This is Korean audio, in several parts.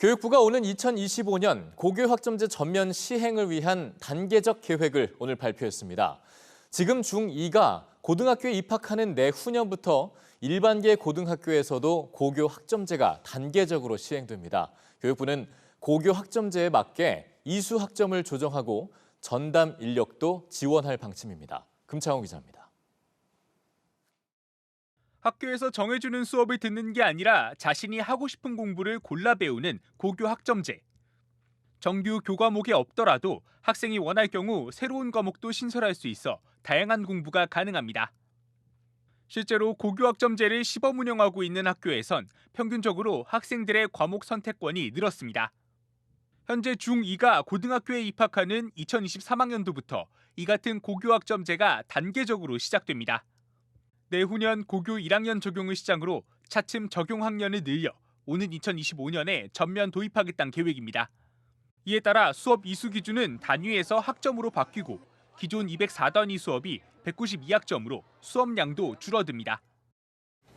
교육부가 오는 2025년 고교 학점제 전면 시행을 위한 단계적 계획을 오늘 발표했습니다. 지금 중2가 고등학교에 입학하는 내후년부터 일반계 고등학교에서도 고교 학점제가 단계적으로 시행됩니다. 교육부는 고교 학점제에 맞게 이수 학점을 조정하고 전담 인력도 지원할 방침입니다. 금창호 기자입니다. 학교에서 정해주는 수업을 듣는 게 아니라 자신이 하고 싶은 공부를 골라 배우는 고교 학점제. 정규 교과목이 없더라도 학생이 원할 경우 새로운 과목도 신설할 수 있어 다양한 공부가 가능합니다. 실제로 고교 학점제를 시범 운영하고 있는 학교에선 평균적으로 학생들의 과목 선택권이 늘었습니다. 현재 중2가 고등학교에 입학하는 2023학년도부터 이 같은 고교 학점제가 단계적으로 시작됩니다. 내후년 고교 1학년 적용을 시작으로 차츰 적용 학년을 늘려 오는 2025년에 전면 도입하겠다는 계획입니다. 이에 따라 수업 이수 기준은 단위에서 학점으로 바뀌고 기존 204단위 수업이 192학점으로 수업량도 줄어듭니다.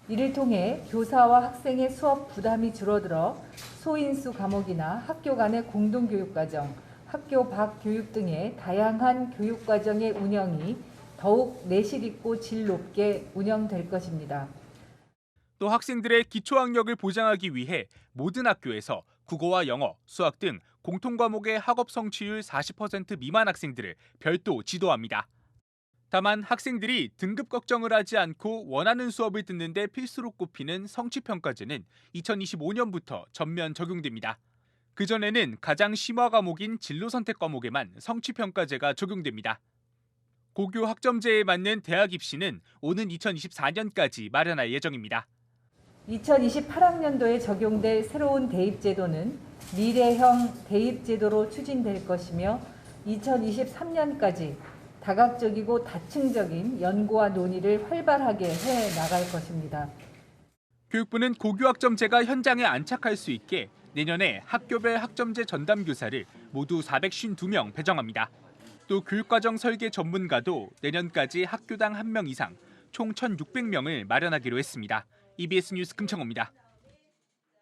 이를 통해 교사와 학생의 수업 부담이 줄어들어 소인수 과목이나 학교 간의 공동교육과정, 학교 밖 교육 등의 다양한 교육과정의 운영이 더욱 내실 있고 질 높게 운영될 것입니다. 또 학생들의 기초 학력을 보장하기 위해 모든 학교에서 국어와 영어, 수학 등 공통 과목의 학업 성취율 40% 미만 학생들을 별도 지도합니다. 다만 학생들이 등급 걱정을 하지 않고 원하는 수업을 듣는데 필수로 꼽히는 성취평가제는 2025년부터 전면 적용됩니다. 그전에는 가장 심화 과목인 진로 선택 과목에만 성취평가제가 적용됩니다. 고교 학점제에 맞는 대학 입시는 오는 2024년까지 마련할 예정입니다. 2028학년도에 적용될 새로운 대입 제도는 미래형 대입 제도로 추진될 것이며 2023년까지 다각적이고 다층적인 연구와 논의를 활발하게 해 나갈 것입니다. 교육부는 고교 학점제가 현장에 안착할 수 있게 내년에 학교별 학점제 전담 교사를 모두 452명 배정합니다. 또 교육과정 설계 전문가도 내년까지 학교당 한명 이상 총 1,600명을 마련하기로 했습니다. EBS 뉴스 금창호입니다.